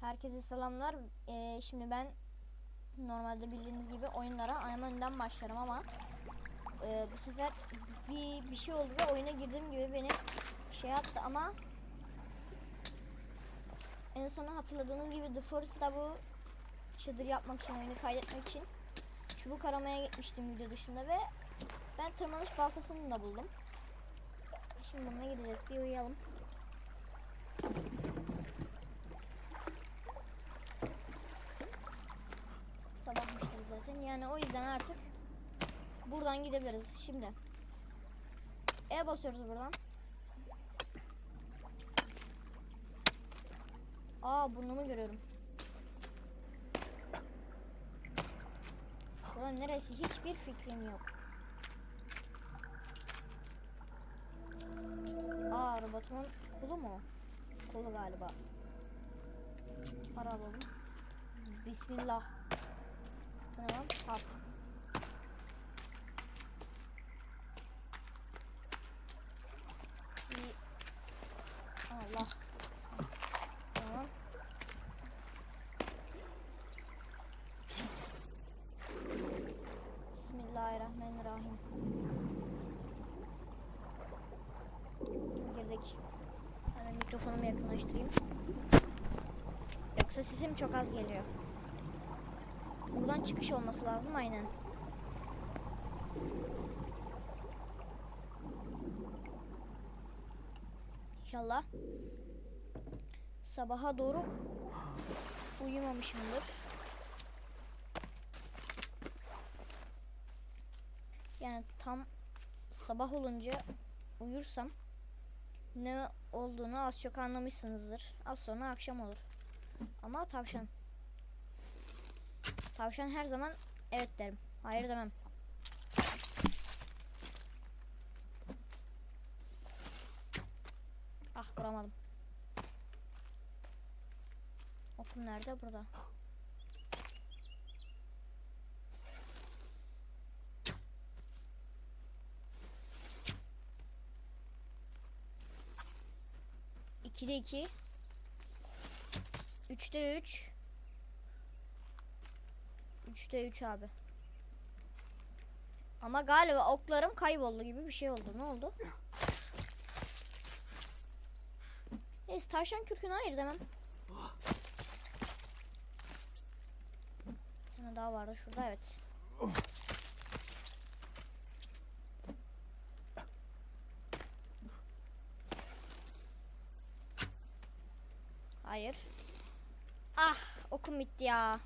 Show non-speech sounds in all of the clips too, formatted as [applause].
Herkese selamlar. Ee, şimdi ben normalde bildiğiniz gibi oyunlara ayağım önden başlarım ama e, bu sefer bir bir şey oldu ve oyuna girdiğim gibi beni şey yaptı ama en son hatırladığınız gibi The First'ta bu çadır yapmak için oyunu kaydetmek için çubuk aramaya gitmiştim video dışında ve ben tırmanış baltasını da buldum. Şimdi bununla gideceğiz. Bir uyuyalım. Zaten. Yani o yüzden artık buradan gidebiliriz. Şimdi E basıyoruz buradan. Aa burnumu görüyorum. Buranın neresi hiçbir fikrim yok. Aa robotumun kolu mu? Kolu galiba. Para alalım. Bismillah. Bu ne lan? Allah. Tamam. Bismillahirrahmanirrahim. Girdik. Hemen mikrofonumu yakınlaştırayım. Yoksa sesim çok az geliyor. Buradan çıkış olması lazım aynen. İnşallah sabaha doğru uyumamışımdır. Yani tam sabah olunca uyursam ne olduğunu az çok anlamışsınızdır. Az sonra akşam olur. Ama tavşan. Tavşan her zaman evet derim. Hayır demem. Ah vuramadım. Okum nerede? Burada. İkide iki. Üçte üç. Üçte üç abi. Ama galiba oklarım kayboldu gibi bir şey oldu. Ne oldu? Neyse tavşan kürküne hayır demem. Tane daha vardı şurada evet. Hayır. Ah okum bitti ya.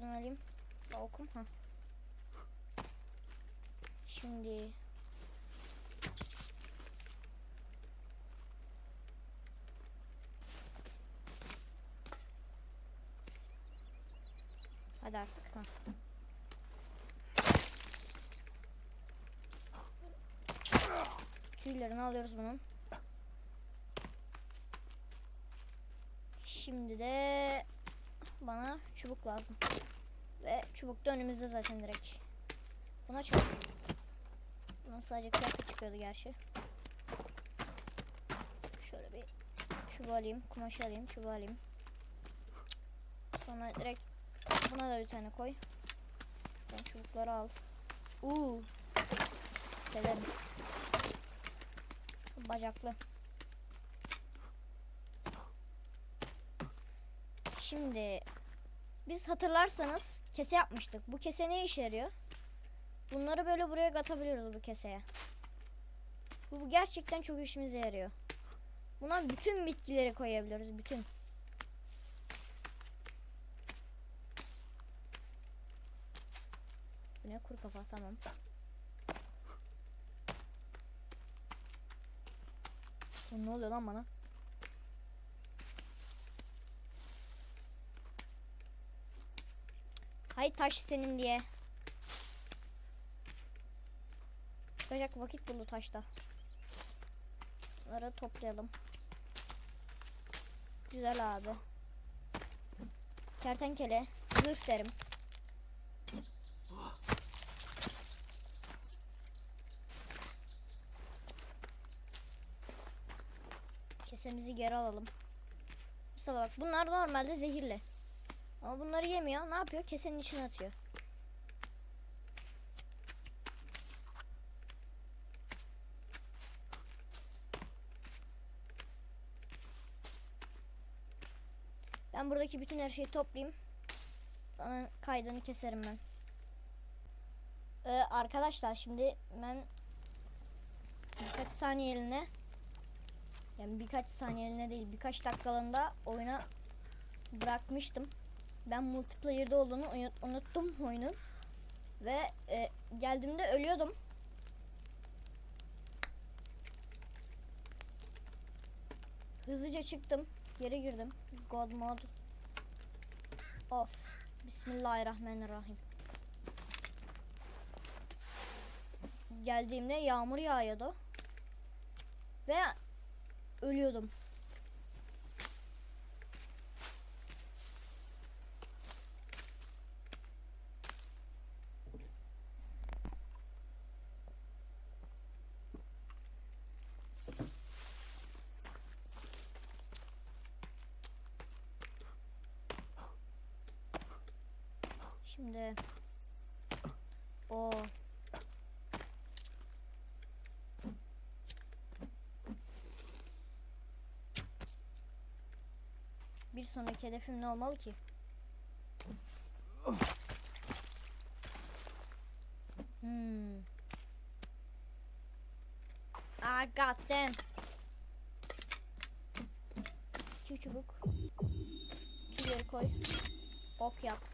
Şuradan alayım. Okum. Ha. Şimdi Hadi artık. Ha. Tüylerini alıyoruz bunun. Şimdi de bana çubuk lazım. Ve çubuk da önümüzde zaten direkt. Buna çabuk. Buna sadece kıyafet çıkıyordu gerçi. Şöyle bir çubuğu alayım, kumaşı alayım, çubuğu alayım. Sonra direkt buna da bir tane koy. Şuradan çubukları al. Uuu. Severim. Bacaklı. Şimdi biz hatırlarsanız kese yapmıştık. Bu kese ne işe yarıyor? Bunları böyle buraya katabiliyoruz bu keseye. Bu, bu gerçekten çok işimize yarıyor. Buna bütün bitkileri koyabiliyoruz. Bütün. Bu ne kuru kafa tamam. Bu ne oluyor lan bana? Hay taş senin diye. Çıkacak vakit buldu taşta. Bunları toplayalım. Güzel abi. Kertenkele. Zırh derim. Kesemizi geri alalım. Mesela bak bunlar normalde zehirli. Ama bunları yemiyor. Ne yapıyor? Kesenin içine atıyor. Ben buradaki bütün her şeyi toplayayım. Sonra kaydını keserim ben. Ee, arkadaşlar şimdi ben birkaç saniyeliğine yani birkaç saniyeliğine değil birkaç dakikalığında oyuna bırakmıştım. Ben multiplayer'da olduğunu unut- unuttum oyunun. Ve e, geldiğimde ölüyordum. Hızlıca çıktım. Geri girdim. God mod. Of. Bismillahirrahmanirrahim. Geldiğimde yağmur yağıyordu. Ve ölüyordum. Şimdi o bir sonraki hedefim ne olmalı ki? Hmm. Ah god damn. İki çubuk. Tüyleri koy. Ok yap.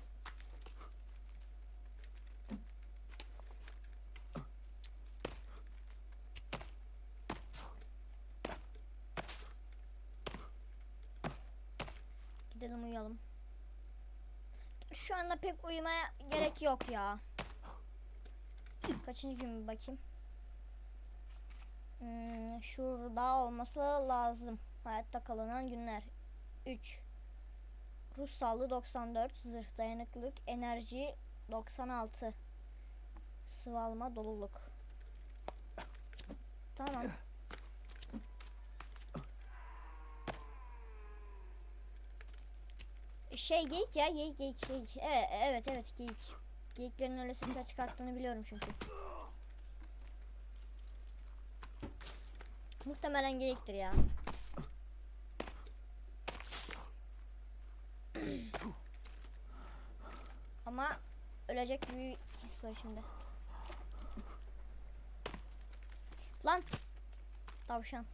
Gidelim uyuyalım. Şu anda pek uyumaya gerek yok ya. Kaçıncı gün bakayım. Hmm, şurada olması lazım. Hayatta kalınan günler. 3. Ruh sağlığı 94. Zırh dayanıklılık. Enerji 96. Sıvalma doluluk. Tamam. Şey geyik ya geyik geyik geyik. Evet evet evet geyik. Geyiklerin öyle sesler çıkarttığını biliyorum çünkü. Muhtemelen geyiktir ya. Ama ölecek bir his var şimdi. Lan. Tavşan.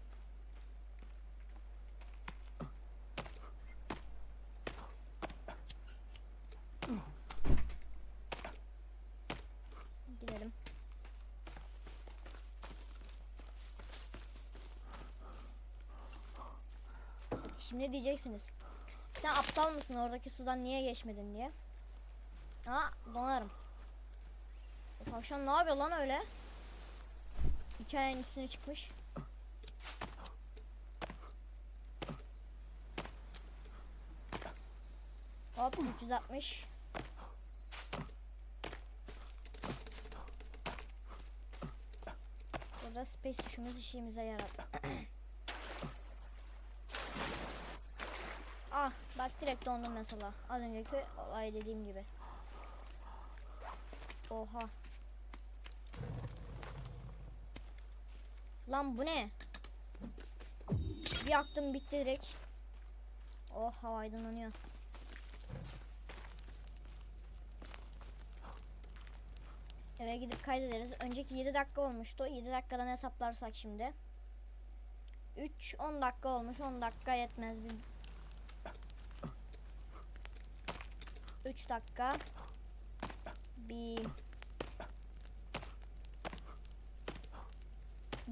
Gidelim. Şimdi diyeceksiniz. Sen aptal mısın oradaki sudan niye geçmedin diye. Ha donarım. O tavşan ne yapıyor lan öyle? Hikayenin üstüne çıkmış. Hop 360. Burada space tuşumuz işimize yaradı. [clears throat] ah bak direkt dondum mesela. Az önceki olay dediğim gibi. Oha. Lan bu ne? Bir yaktım bitti direkt. Oh hava aydınlanıyor. Eve gidip kaydederiz. Önceki 7 dakika olmuştu. 7 dakikadan hesaplarsak şimdi. 3 10 dakika olmuş. 10 dakika yetmez. Bir 3 dakika. Bir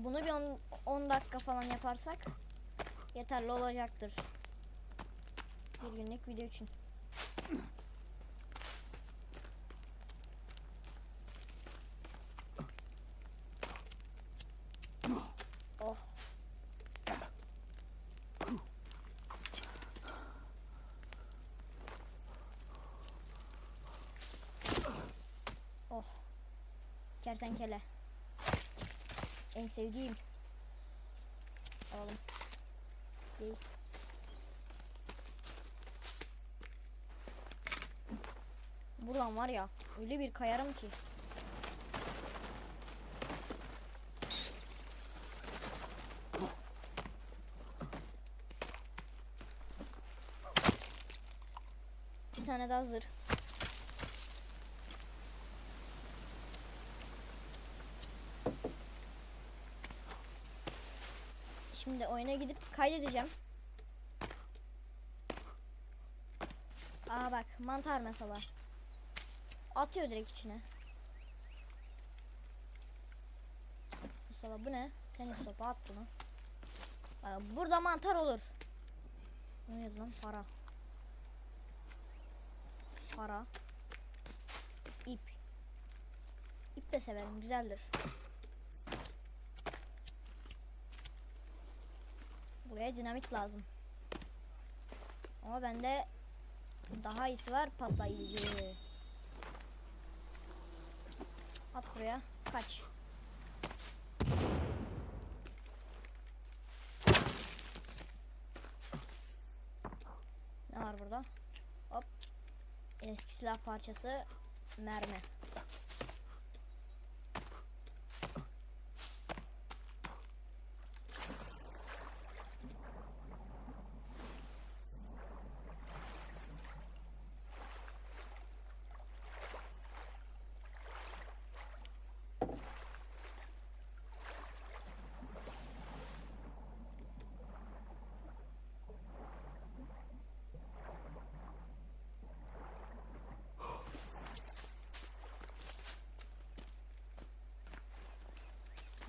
Bunu bir 10 10 dakika falan yaparsak yeterli olacaktır. Bir günlük video için. Oh. Oh. Kertenkele. En sevdiğim. Oğlum. Değil. Buradan var ya öyle bir kayarım ki. Bir tane daha zırh. Şimdi oyuna gidip kaydedeceğim. Aa bak mantar mesela. Atıyor direkt içine. Mesela bu ne? Tenis topu at bunu. Bak, burada mantar olur. Bu neydi lan? Para. Para. İp. İp de severim. Güzeldir. Buraya dinamit lazım. Ama bende daha iyisi var patlayıcı. At buraya. Kaç. Ne var burada? Hop. Eski silah parçası. Mermi.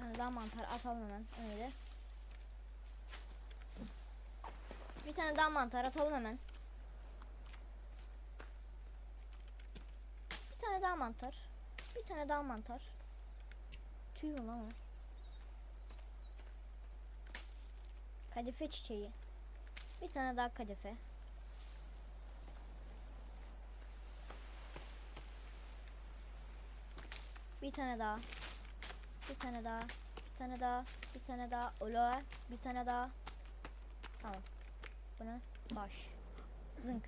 tane daha mantar atalım hemen öyle. Bir tane daha mantar atalım hemen. Bir tane daha mantar. Bir tane daha mantar. Tüy mü lan o? Kadife çiçeği. Bir tane daha kadife. Bir tane daha. Bir tane daha. Bir tane daha. Bir tane daha. Ola. Bir tane daha. Tamam. Bu ne? Taş. Zınk.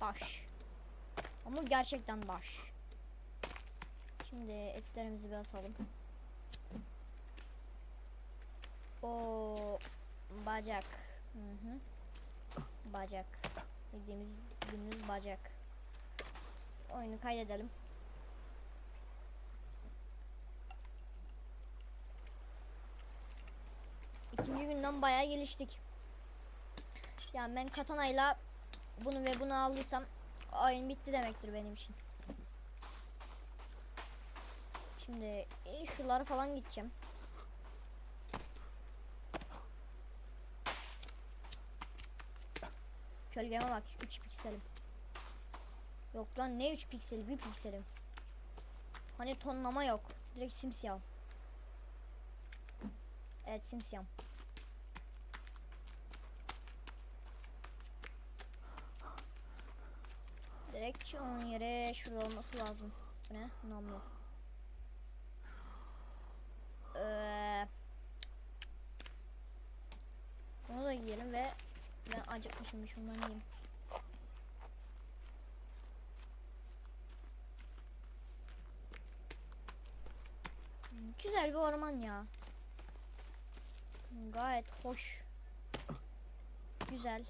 Taş. Ama gerçekten taş. Şimdi etlerimizi bir asalım. O bacak. Hı hı. Bacak. Bildiğimiz bildiğimiz bacak. Oyunu kaydedelim. İkinci günden bayağı geliştik. Yani ben katanayla bunu ve bunu aldıysam oyun bitti demektir benim için. Şimdi e, şuralara falan gideceğim. Gölgeme bak 3 pikselim. Yok lan ne 3 pikseli 1 pikselim. Hani tonlama yok. Direkt simsiyah. Evet simsiyah. Direkt onun yere şurada olması lazım. Bu ne? Namlu. Ee, bunu da yiyelim ve ben acıkmışım bir şundan yiyeyim. Güzel bir orman ya. Gayet hoş. Güzel.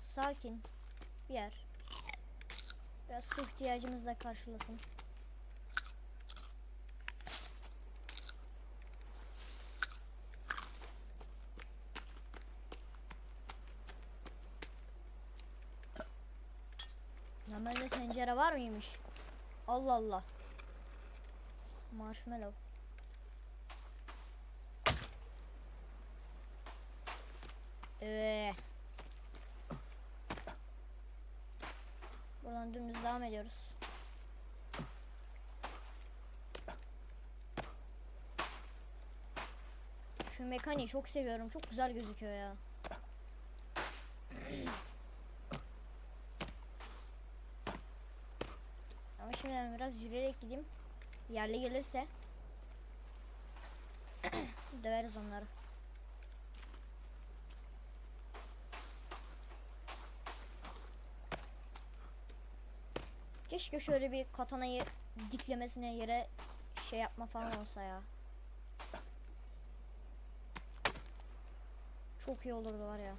Sakin bir yer. Biraz su ihtiyacımızı da karşılasın. Ya bende tencere var mıymış? Allah Allah. Marshmallow. Ee. Buradan dümdüz devam ediyoruz. Şu mekaniği çok seviyorum. Çok güzel gözüküyor ya. Ama şimdi ben biraz yürüyerek gideyim. Yerli gelirse [clears throat] döveriz onları. Keşke şöyle bir katanayı diklemesine yere şey yapma falan olsa ya. Çok iyi olurdu var ya.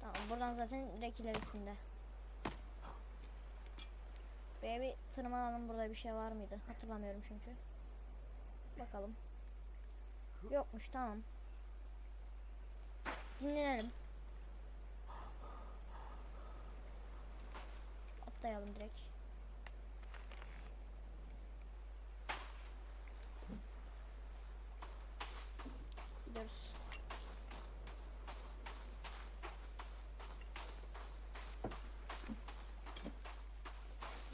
Tamam buradan zaten direkt ilerisinde. Buraya bir tırmanalım burada bir şey var mıydı? Hatırlamıyorum çünkü. Bakalım. Yokmuş tamam. Dinlenelim. Atlayalım direkt. Gidiyoruz.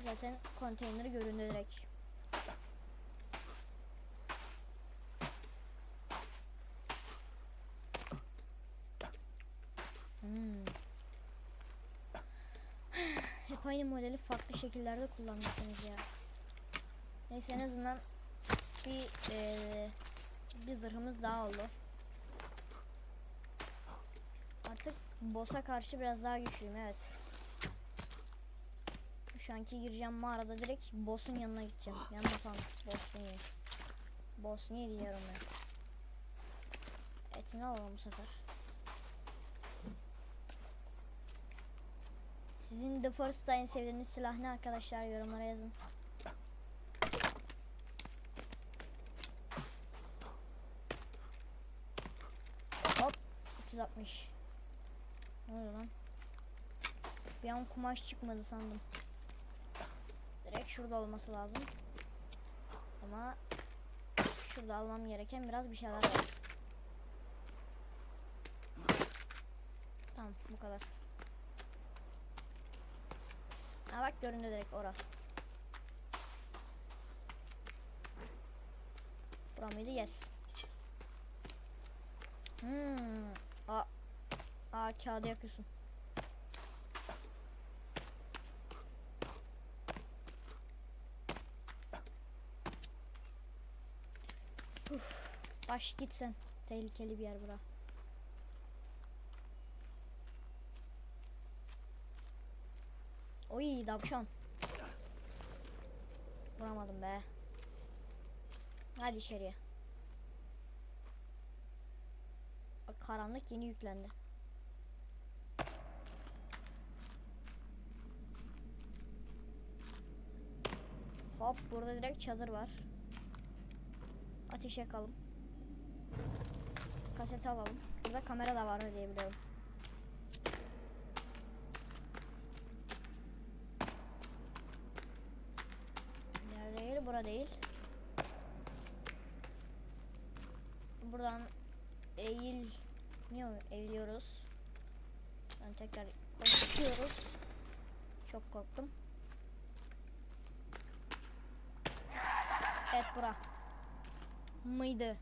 Zaten konteyner göründü direkt. Farklı şekillerde kullanmışsınız ya. Neyse en azından bir eee, bir zırhımız daha oldu. Artık boss'a karşı biraz daha güçlüyüm evet. Şu anki gireceğim mağarada direkt boss'un yanına gideceğim. Yanına tam boss niye? Boss niye diyorum ya. Etini alalım bu sefer. Sizin The Forest'ta sevdiğiniz silah ne arkadaşlar yorumlara yazın. Hop 360. Ne oluyor lan? Bir an kumaş çıkmadı sandım. Direkt şurada olması lazım. Ama şurada almam gereken biraz bir şeyler var. Tamam bu kadar. Ha bak göründü direkt ora. Bura mıydı? Yes. Hmm. Aa. Aa kağıdı yakıyorsun. Uf. Baş git sen. Tehlikeli bir yer bura. Oy davşan. Vuramadım be. Hadi içeriye. Bak karanlık yeni yüklendi. Hop burada direkt çadır var. Ateş yakalım. Kaseti alalım. Burada kamera da vardı diye biliyorum. Değil, bura değil. Buradan eğil... Niye eğiliyoruz? Ben tekrar koşuyoruz. Çok korktum. Evet bura. Mıydı?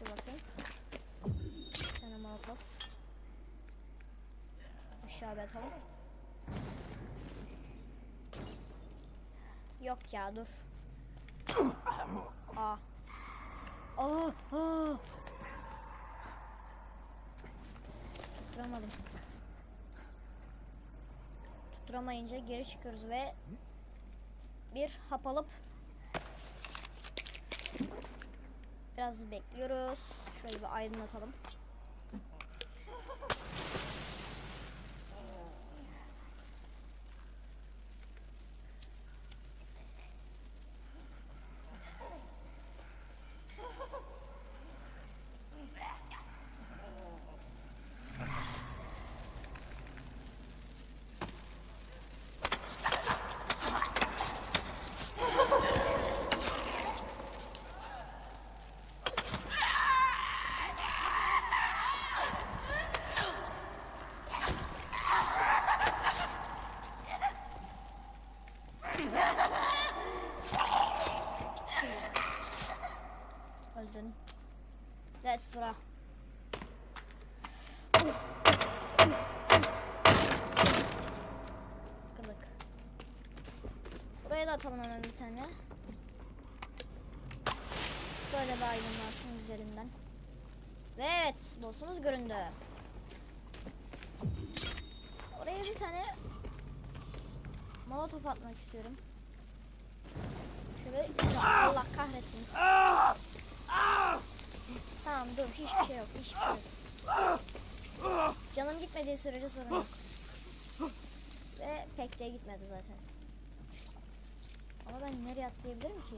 Dur bakayım. Sana molotof. Aşağı bir Yok ya dur. Aa. Aa, aa. Tutturamadım. Tutturamayınca geri çıkıyoruz ve bir hap alıp biraz bekliyoruz. Şöyle bir aydınlatalım. Öldün. Bra. Kırdık. Buraya da atalım hemen bir tane. Böyle bir aydınlansın üzerinden. Ve evet, boss'umuz göründü. Oraya bir tane molotof atmak istiyorum. Şöyle Allah kahretsin. Tamam dur hiçbir şey yok hiçbir şey yok. Canım gitmediği sürece sorun yok. Ve pek de gitmedi zaten. Ama ben nereye atlayabilirim ki?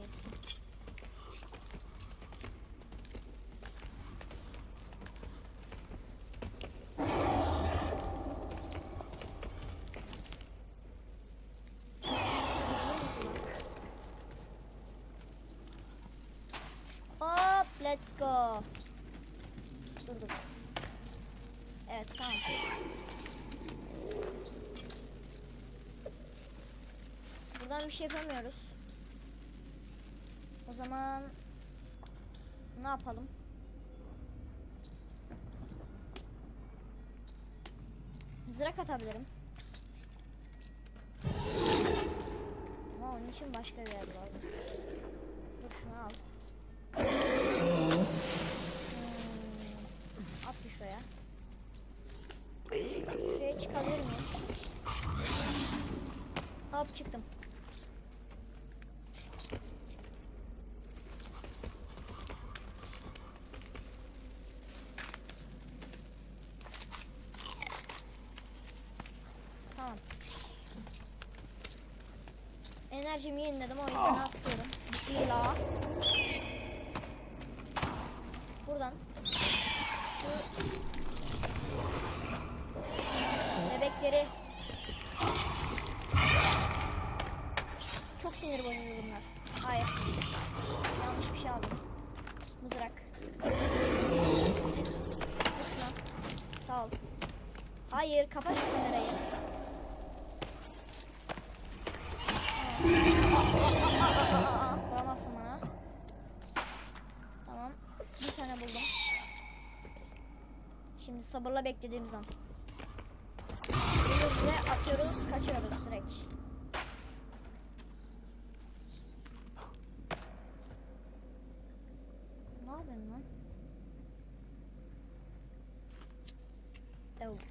Hop let's go. Dur dur. Evet tamam. Buradan bir şey yapamıyoruz. O zaman ne yapalım? Mızrak atabilirim. Ama onun için başka bir yer lazım. Dur şunu al. Hmm, at bir şuraya. Şuraya çıkabilir miyim? Hop çıktım. Tamam. Enerjimi yeniledim o yüzden atlıyorum. Bismillah. Buradan. Şu bebekleri çok sinir bozucu bunlar. Hayır. Yanlış bir şey aldım. Mızrak. Şuna. Sağ ol. Hayır, kapa şu kamerayı. Aa, Vuramazsın bana. Tamam. Bir tane buldum. Şimdi sabırla beklediğimiz an. Geliyoruz ve atıyoruz, kaçıyoruz direkt. Ne lan?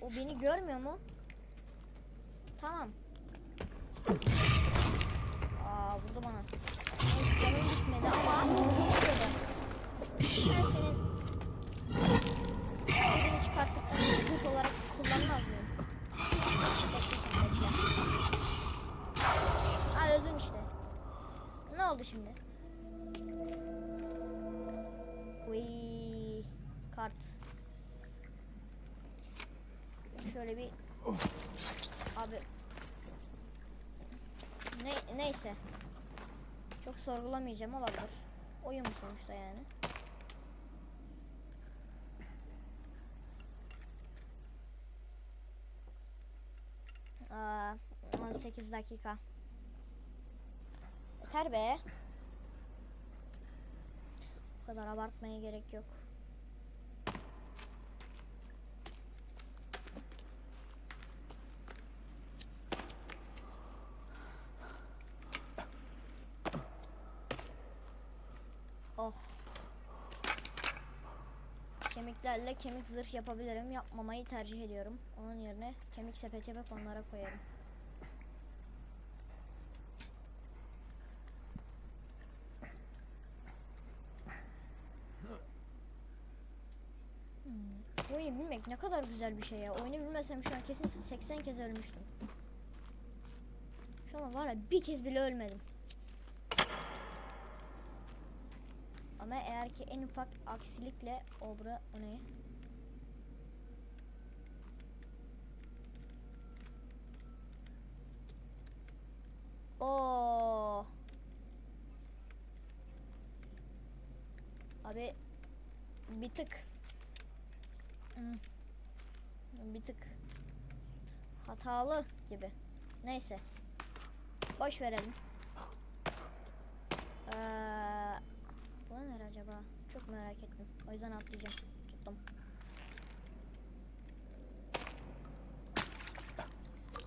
O beni görmüyor mu? Tamam. Aa vurdu bana. Canım gitmedi ama. Ben senin Çıkarttıktan zırh olarak kullanmaz bekle. Ha öldün işte. Ne oldu şimdi? Uy, kart. Şöyle bir abi ne neyse. Çok sorgulamayacağım olabilir. Oyun sonuçta yani. Aa, 18 dakika. Yeter be. Bu kadar abartmaya gerek yok. Oh. Kemiklerle kemik zırh yapabilirim. Yapmamayı tercih ediyorum. Onun yerine kemik sepet yapıp onlara koyarım. Hmm. Oyunu bilmek ne kadar güzel bir şey ya. Oyunu bilmesem şu an kesin 80 kez ölmüştüm. Şu an var ya bir kez bile ölmedim. Ama eğer ki en ufak aksilikle obra o ne? Oo. Abi bir tık Hmm. Bir tık hatalı gibi. Neyse. Boş verelim. Ee, bu ne acaba? Çok merak ettim. O yüzden atlayacağım. Tuttum.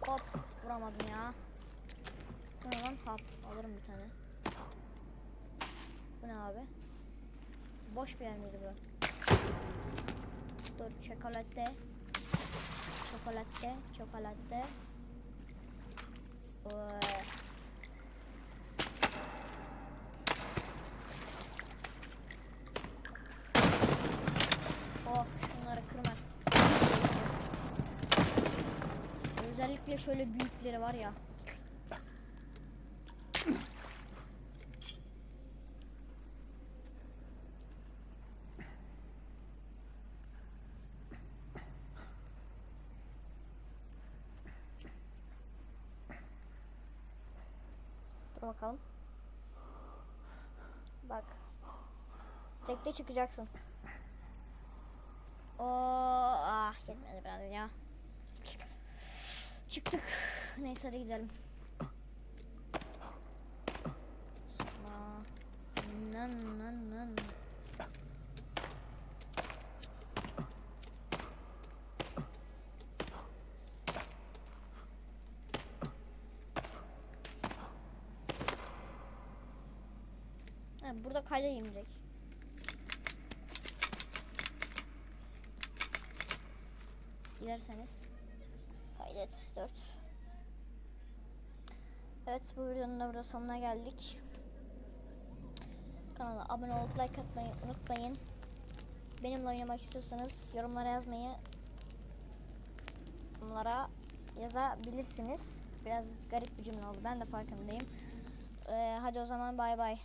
Hop vuramadım ya. Bu ne lan? Hap. Alırım bir tane. Bu ne abi? Boş bir yer miydi bu? Dur çikolata. Çikolatte, çikolatte. Oh şunları kırmak. Özellikle şöyle büyükleri var ya. Dur bakalım. Bak. Tekte çıkacaksın. Oo, ah yetmedi biraz ya. Çıktık. Neyse hadi gidelim. Nan nan nan. Burada kaydayım direkt. 4. Evet bu videonun da burada sonuna geldik. Kanala abone olup like atmayı unutmayın. Benimle oynamak istiyorsanız yorumlara yazmayı bunlara yazabilirsiniz. Biraz garip bir cümle oldu. Ben de farkındayım. Ee, hadi o zaman bay bay.